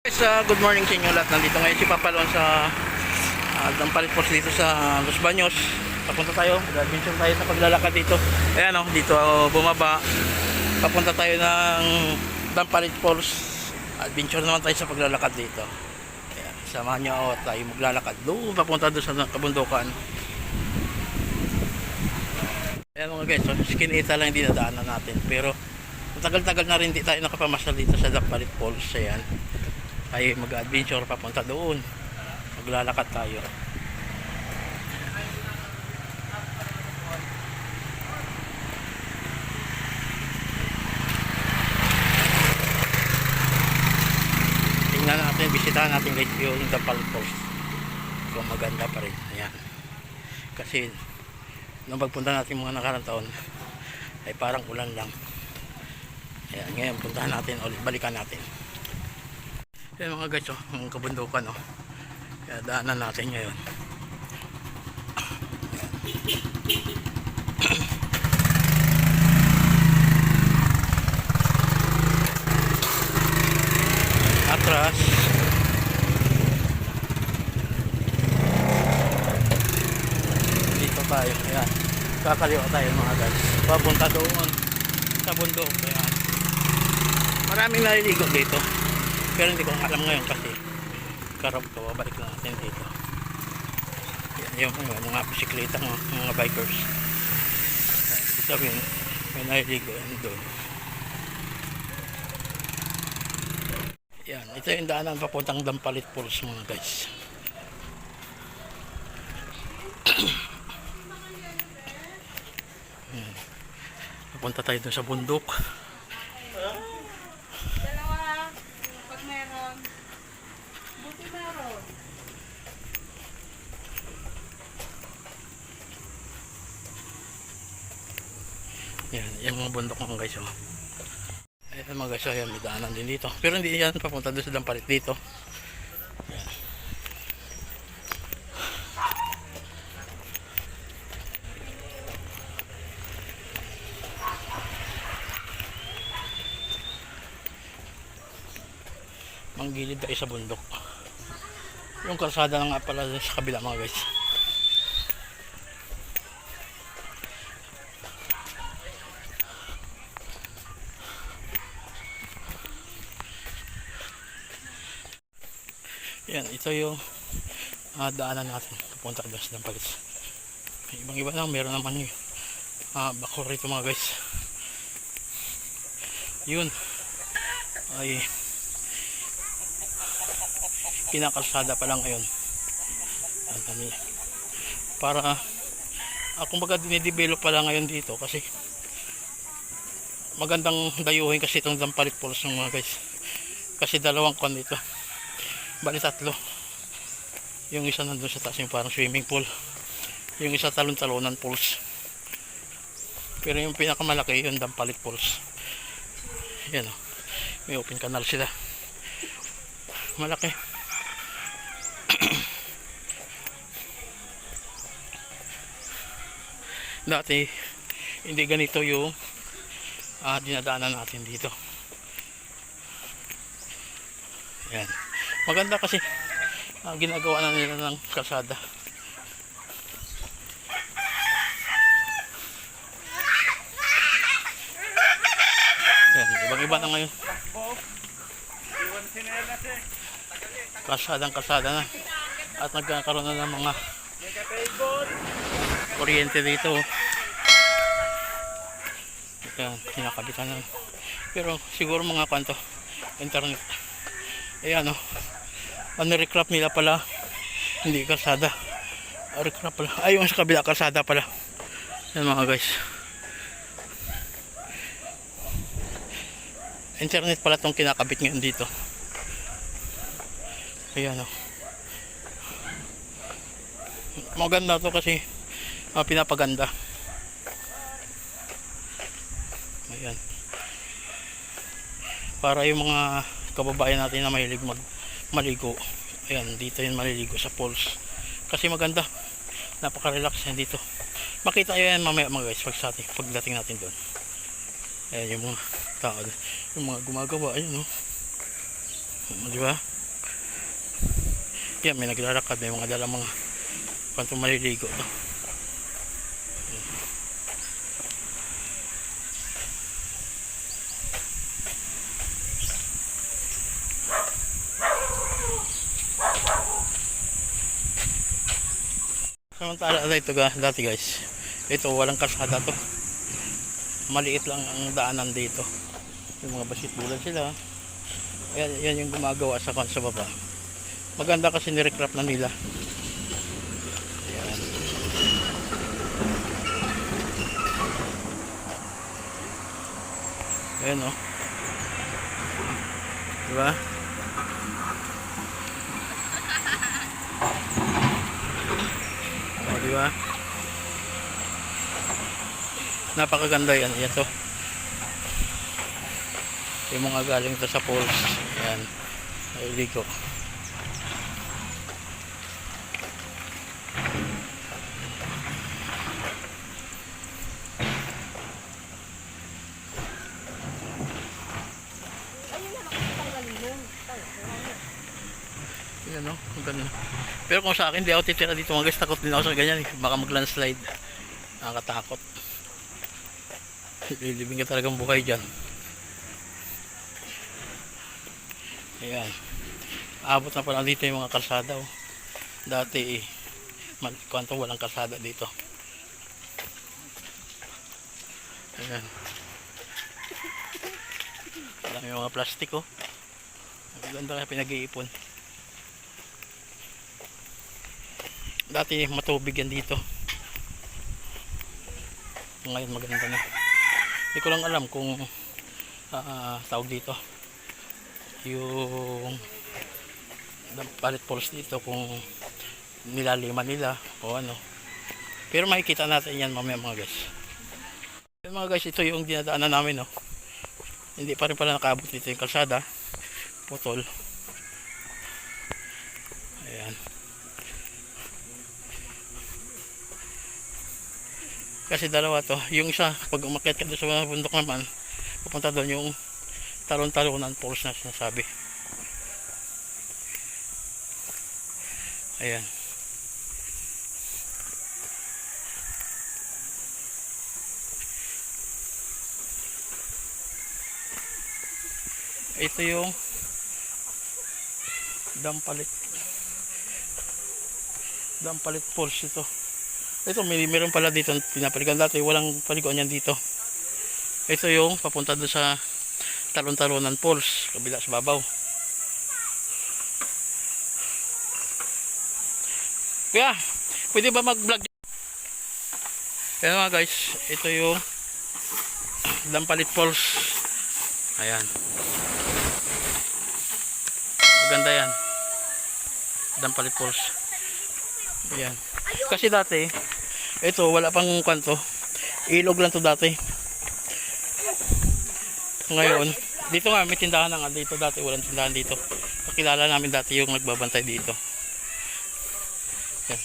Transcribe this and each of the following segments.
Guys, uh, good morning sa inyo lahat. Nandito ngayon si Papalon sa uh, Dampalit Post dito sa Los Baños. Papunta tayo, mag-adventure tayo sa paglalakad dito. Ayan o, dito uh, bumaba. Papunta tayo ng Dampalit Falls. Adventure naman tayo sa paglalakad dito. Ayan, samahan nyo ako at tayo maglalakad. Doon, papunta doon sa kabundukan. Ayan mga guys, so, skinita lang yung dinadaanan natin. Pero, matagal-tagal na rin di tayo nakapamasal dito sa Dampalit Falls. Ayan ay mag-adventure papunta doon. Maglalakad tayo. Tingnan natin bisitahan natin guys yung Dapal Falls kung maganda pa rin. Ayan. Kasi nung pagpunta natin mga nakarang taon ay parang ulan lang. Ayan ngayon puntahan natin ulit. Balikan natin yan mga guys, oh, ang kabundukan, oh. Kaya daanan natin ngayon. Atras. Dito tayo, ayan. Kakaliwa tayo mga guys. Papunta doon sa bundok, ayan. Maraming naliligo dito. Pero hindi ko alam ngayon kasi karap ko, babalik lang natin dito. Yan yung mga, mga bisikleta, mga, mga bikers. Ibig sabihin, may naliligo yan doon. Yan, ito yung daanan papuntang Dampalit Falls mga guys. Yan. Tayo doon sa bundok. Dalawa. Pag meron. Buti meron. Yan, yung mga bundok mga guys. Oh. Ayan mga guys, oh, yan, may daanan din dito. Pero hindi yan papunta doon sa Dampalit dito. Yan. Manggilid tayo sa bundok. Yung kalsada na nga pala sa kabila mga guys. Yan, ito yung ah, daanan natin papunta doon sa Dampalit. Ibang iba lang, meron naman yung ah, bakor rito mga guys. Yun ay kinakalsada pa lang ngayon. Ang dami. Para ah, kumbaga dinidevelop pa lang ngayon dito kasi magandang dayuhin kasi itong Dampalit Falls ng mga guys. Kasi dalawang kon dito bali tatlo. Yung isa nandun sa taas yung parang swimming pool. Yung isa talon-talonan pools. Pero yung pinakamalaki yung Dampalit Falls yan o may open canal sila. Malaki. Dati hindi ganito yung ah, dinadaanan natin dito. Yan maganda kasi ah, ginagawa na nila ng kalsada. Yan ibang iba na ngayon. Kalsadang kalsada na. At nagkakaroon na ng mga kuryente dito yan kinakabitan na. Pero siguro mga kwanto internet ayan o ano recrap nila pala. Hindi kalsada. Ah, recrap pala. Ay yung sa kabila kalsada pala. Yan mga guys. Internet pala tong kinakabit ngayon dito. Ayan o maganda to kasi ah, pinapaganda. Ayan. Para yung mga kababayan natin na mahilig mag maligo. Ayan dito yung maliligo sa falls. Kasi maganda. Napaka relax yan dito. Makita nyo yan mamaya mga guys pag sa atin, pagdating natin doon. Ayan yung mga tao yung mga gumagawa ayun no? Di ba? Yan, may naglalakad. May mga dala mga kwanto maliligo to. Samantala ito ga, dati guys. Ito walang kalsada to. Maliit lang ang daanan dito. Yung mga basit-bulan sila. Yan, yan yung gumagawa sa kan sa baba. Maganda kasi nirecraft na nila. Ayan. Ayan o. Diba? O, diba? Napakaganda yan. Yan to. Yung mga galing to sa falls. Yan. Naliligo. Yan no, ang. Pero kung sa akin, di ako titira dito. Mga guys, takot din ako sa ganyan. eh. Baka mag-landslide. Nakakatakot. Lilibing ka talagang buhay dyan. Ayan. Abot na pala dito yung mga kalsada. Oh. Dati, eh, kwanto walang kalsada dito. Ayan. Alam yung mga plastic oh. Ang ganda kaya pinag-iipon. Dati matubig yan dito. Ngayon maganda na. Hindi ko lang alam kung ah, tawag dito. Yung palit falls dito kung nilalima nila o ano. Pero makikita natin yan mamaya mga guys. Yung mga guys, ito yung dinadaanan namin no. Hindi pa rin pala nakaabot dito yung kalsada. Putol. Kasi dalawa to. Yung isa, pag umakyat ka doon sa bundok naman, pupunta doon yung talon-talonan falls na sinasabi. Ayan. Ito yung Dampalit. Dampalit Falls ito. Ito, may meron pala dito pinapaligan dati. Walang paliguan yan dito. Ito yung papunta doon sa Talon-Talonan Falls. Kabila sa babaw. Kuya, pwede ba mag-vlog? Ayan mga guys, ito yung Dampalit Falls. Ayan. Maganda yan. Dampalit Falls. Ayan. Kasi dati, ito wala pang kwanto. Ilog lang to dati. Ngayon, dito nga may tindahan na nga dito dati. Walang tindahan dito. Kakilala namin dati yung nagbabantay dito. Ayan.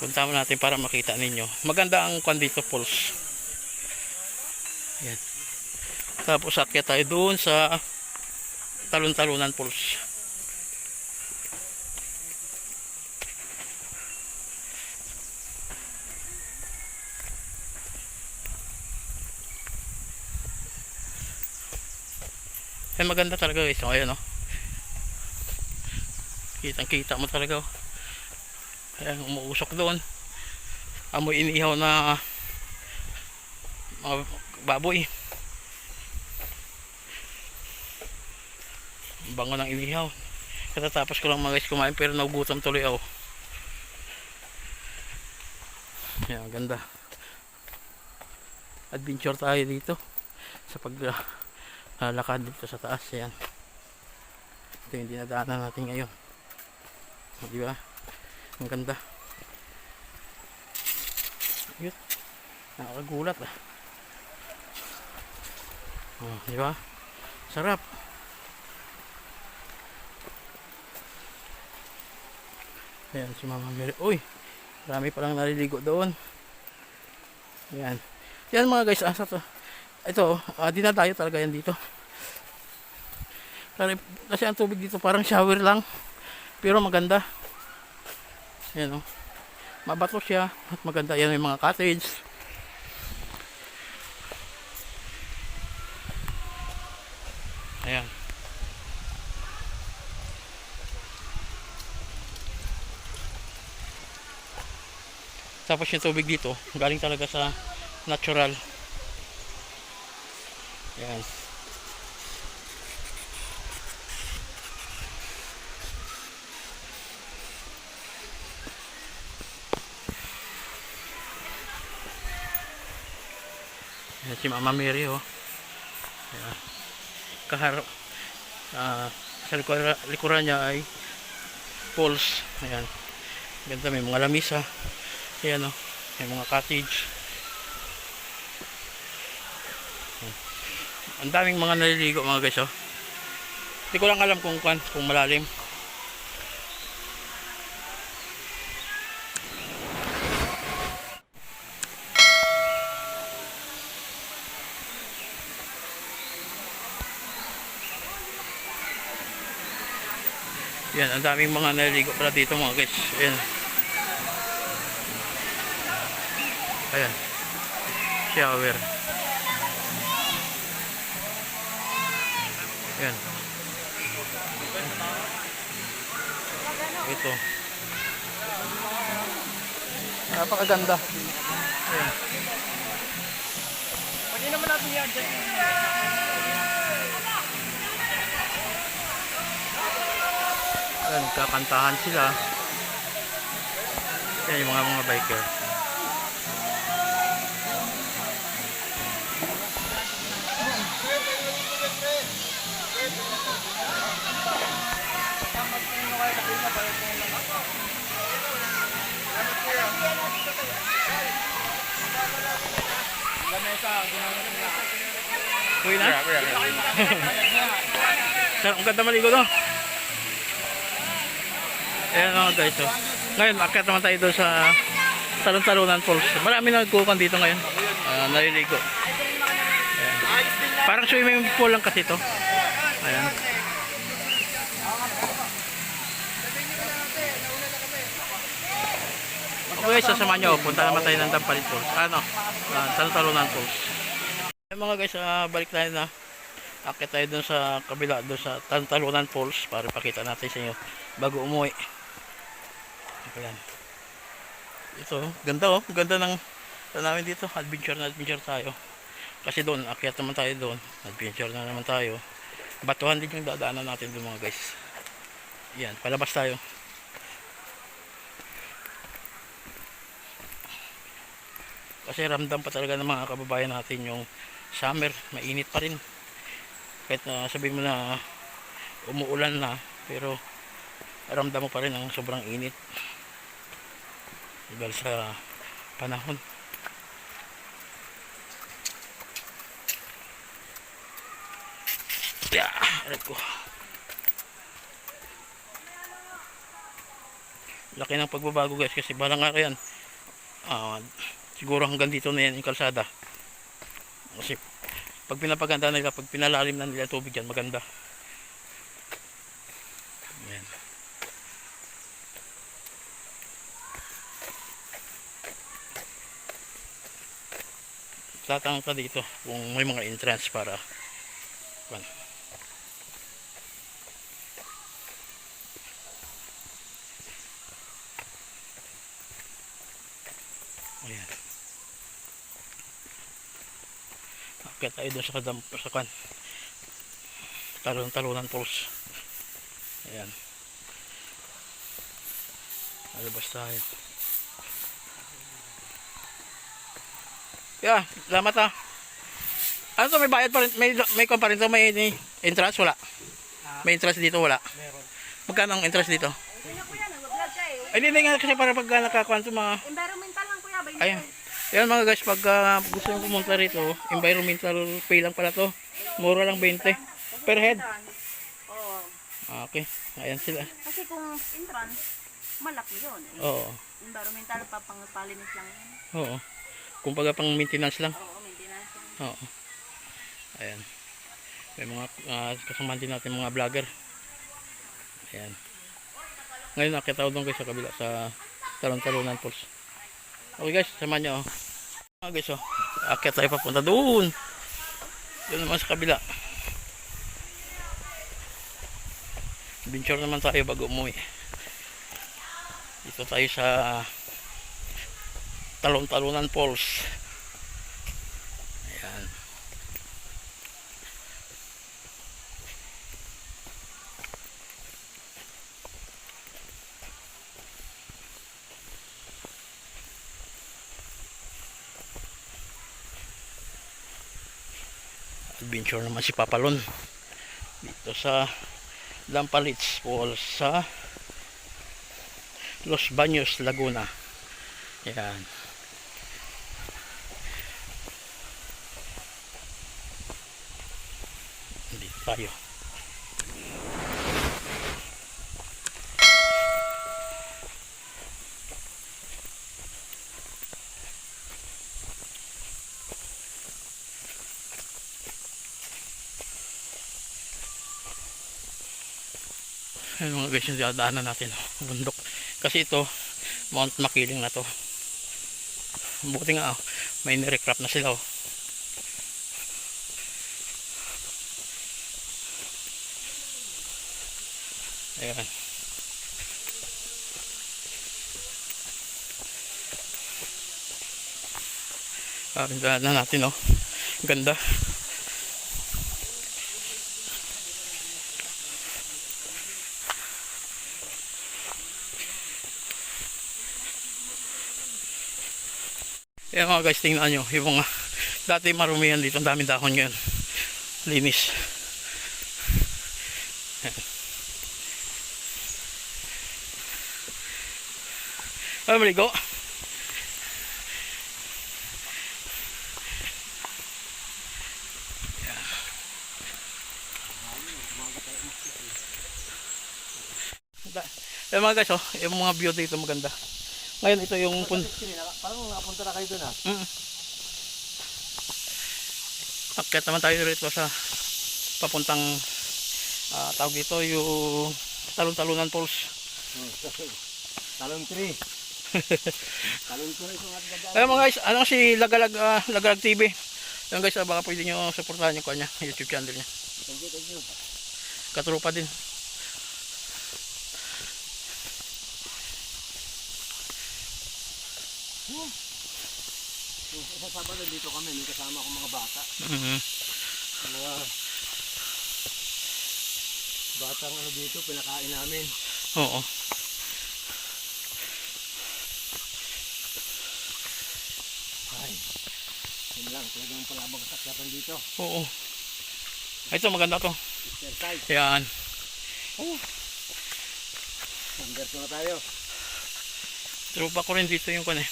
Punta mo natin para makita ninyo. Maganda ang kwan dito, Falls. Ayan. Tapos akyat tayo doon sa talon-talunan Falls. Eh maganda talaga guys. So, ayun oh. Kitang kita mo talaga oh. Ayan, umuusok doon. Amoy inihaw na mga baboy. Ang Bango ng inihaw. Katatapos ko lang mga guys kumain pero nagugutom tuloy ako. Ayan, ganda. Adventure tayo dito sa pag uh, lakad dito sa taas. Ayan. Ito yung dinadaanan natin ngayon. O, di ba? Ang ganda. Yun. Nakakagulat ah. Oh, di ba? Sarap. Ayan si Mama Mary. Uy, marami palang naliligo doon. Ayan. Yan mga guys, asa to. Ito, uh, dinadayo talaga yan dito. Kasi, ang tubig dito parang shower lang. Pero maganda. Ayan o. Mabato siya at maganda. Yan yung mga cottage. Ayan. Tapos yung tubig dito, galing talaga sa natural. Ayan. Ayan si Mama Mary oh. Ayan. Kaharap. ah sa likuran, likuran niya ay falls. Ayan. Ganda may mga lamisa. Ayan oh. May mga cottage. Ang daming mga naliligo mga guys oh. Hindi ko lang alam kung kwan, kung malalim. Yan, ang daming mga naliligo pala dito mga guys. Ayan. Ayan. Shower. Ayan. Ito. Napakaganda. Ayan. Pwede naman natin i-adjust. Ayan, nagkakantahan sila. Ayan yung mga mga biker. Uwi na? Sir, ang ganda maligo no? Ayan mga guys oh. Ngayon, akit naman tayo doon sa Talon-Talunan Falls. Marami nagkukan dito ngayon. Ah, naliligo. Ayan. Parang swimming pool lang kasi ito. Ayan. Okay, sasama nyo. Punta naman tayo ng Dampalit Falls. Ano? Uh, Talon-Talunan Falls. Ayan mga guys, ah, balik tayo na. Akit tayo doon sa kabila, doon sa Talon-Talunan Falls para pakita natin sa inyo bago umuwi. Ayan. Ito, ganda oh. Ganda ng namin dito. Adventure na adventure tayo. Kasi doon, akyat naman tayo doon. Adventure na naman tayo. Batuhan din yung dadaanan natin doon mga guys. Yan, palabas tayo. Kasi ramdam pa talaga ng mga kababayan natin yung summer. Mainit pa rin. Kahit na sabihin mo na umuulan na. Pero ramdam mo pa rin ang sobrang init dahil sa panahon yeah, aray ko laki ng pagbabago guys kasi balang araw yan ah, siguro hanggang dito na yan yung kalsada. Kasi pag pinapaganda nila pag pinalalim na nila tubig yan maganda. Yan tatang ka dito kung may mga entrance para kwan. Akit tayo doon sa kadam sa kwan. Talon-talunan pulse. Ayan. Alabas tayo. Yeah, salamat ah. Ano to, may bayad pa rin, may, may kwan pa rin to, may, may entrance, wala. May entrance dito, wala. Meron. Magkano ang entrance dito? Eh. Ay, hindi nga kasi para pag nakakuan to mga, Environmental lang kuya, ba yun? Ayan. Mga guys, pag ah, gusto nyo pumunta rito, environmental pay lang pala to. Mura lang 20 per head. Ah, Okay, ayan sila. Kasi kung entrance, malaki yun. Eh. Oo, Environmental, papangpalinis lang yun. oo. Kumbaga pang maintenance lang. Oo, maintenance lang. Oo. Ayan. May mga uh, kasama din natin mga vlogger. Ayan. Ngayon nakita ko doon guys sa kabila sa Talon-Talunan Falls. Okay guys, samahan nyo. Oh. Ah, guys, oh. Akit tayo papunta doon. Doon naman sa kabila. Adventure naman tayo bago umuwi. Dito tayo sa Talon-Talunan Falls. Adventure naman si Papalon dito sa Lampalits Falls sa Los Baños, Laguna. Yan. Dito tayo Guys yung dadaanan natin bundok. Kasi ito Mount Makiling na to. Buti nga oh, may nirecrap na sila oh. ayan. Ah, dadaanan natin oh. Ganda Ayan mga guys, tingnan nyo. Yung mga dati marumihan dito. Ang daming dahon ngayon. Linis. Ayan. Ay, maligo. Ayan mga guys, oh, yung mga view dito maganda. Ngayon ito yung pun Parang nakapunta na kayo doon ah. Mm. Akyat naman tayo rito sa papuntang ah, tawag dito yung Talon-Talunan Falls. Talon 3. Talon 3 ito nga ganda. Ayun mga guys, ano si Lagalag, ah, Lagalag TV. Ayun guys, ah, baka pwede nyo supportahan yung kanya, YouTube channel niya. Thank you, thank you. Katrupa din. Yung Sa Sabado dito kami, may kasama ko mga bata. Mhm. Mga batang ano dito, pinakain namin. Oo. Ay, yun lang, talagang palabang kasakyatan dito. Oo. Ito maganda to. Exercise. Yan. Number na tayo. Trupa ko rin dito yung lang eh.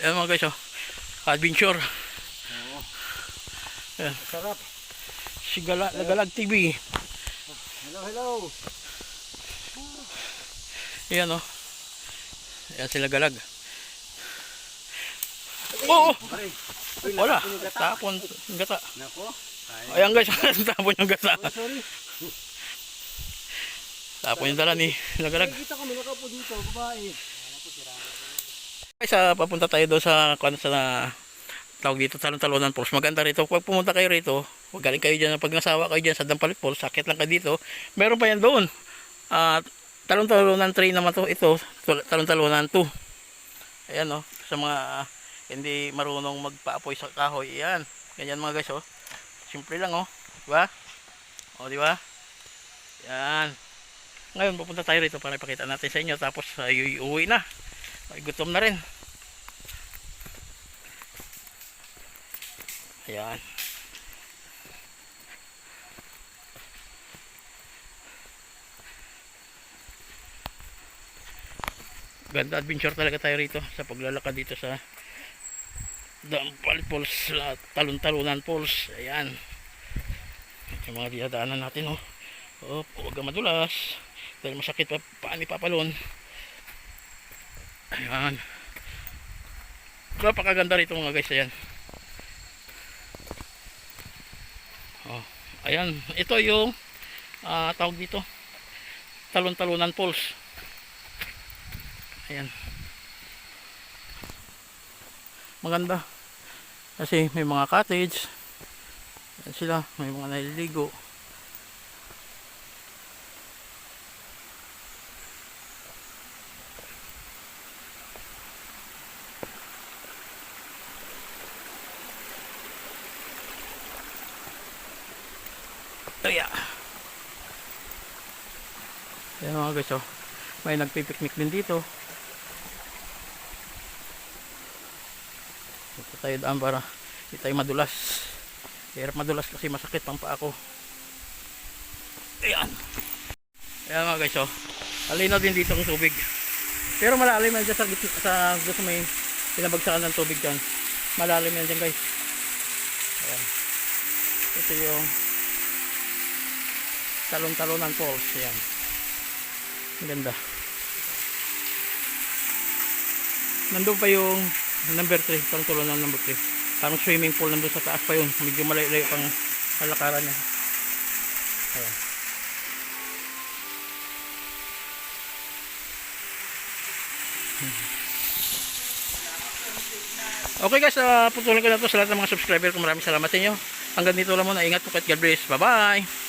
Ayan mga guys, oh. Adventure. Oo. Ayan. Sarap. Si Gala, Lagalag TV. Hello, hello. Ayan oh. Ayan sila galag. Oo! Pare. Uy, Wala. Tapon yung gata. Nako. Ay, Ayan guys, tapon yung gata. oh, sorry. Tapon yung dala ni Lagalag. Nakikita kami nakapo dito, babae. Guys, ah, papunta tayo doon sa kung sa na, tawag dito Talon-Talonan Falls. Maganda rito. Pag pumunta kayo rito, huwag galing kayo dyan. Pag nasawa kayo dyan sa Dampalit Falls, sakit lang kayo dito. Meron pa yan doon. Ah, Talon-Talonan 3 naman to. Ito, Tal- Talon-Talonan 2. Ayan oh, sa mga ah, hindi marunong magpaapoy sa kahoy. Ayan. Ganyan mga guys oh. Simple lang oh. Diba? O, di ba? Yan. Ngayon, pupunta tayo rito para ipakita natin sa inyo. Tapos, uh, uwi na. Ay, gutom na rin. Ayan. Ganda adventure talaga tayo rito sa paglalakad dito sa Dampal Falls, uh, Talon-Talunan Falls. Ayan. Yung mga dinadaanan natin, oh. Oh, huwag madulas. Dahil masakit pa paan ni Papalon. Ayan. Napakaganda rito mga guys. Ayan. Oh, ayan. Ito yung ah, tawag dito. Talon-talunan falls. Ayan. Maganda. Kasi may mga cottage. Ayan sila. May mga naliligo. Ayan. Ayan mga guys oh. May nagpipiknik din dito. Ito tayo daan para hindi tayo madulas. Hirap madulas kasi masakit pang paa ko. Ayan. Ayan mga guys oh. Alinaw din dito ang tubig. Pero malalim yan dyan sa, sa gusto may pinabagsakan ng tubig dyan. Malalim yan dyan guys. Ayan. Ito yung talon-talonan falls. Ayan. Ang ganda. Nandun pa yung number 3, talon-talonan number 3. Parang swimming pool nandun sa taas pa yun. Medyo malayo-layo pang kalakaran niya. Ayan. Okay guys, uh, putulin ko na to sa lahat ng mga subscriber. Maraming salamat sa inyo. Hanggang dito lang muna. Ingat po kahit God bless. Bye-bye!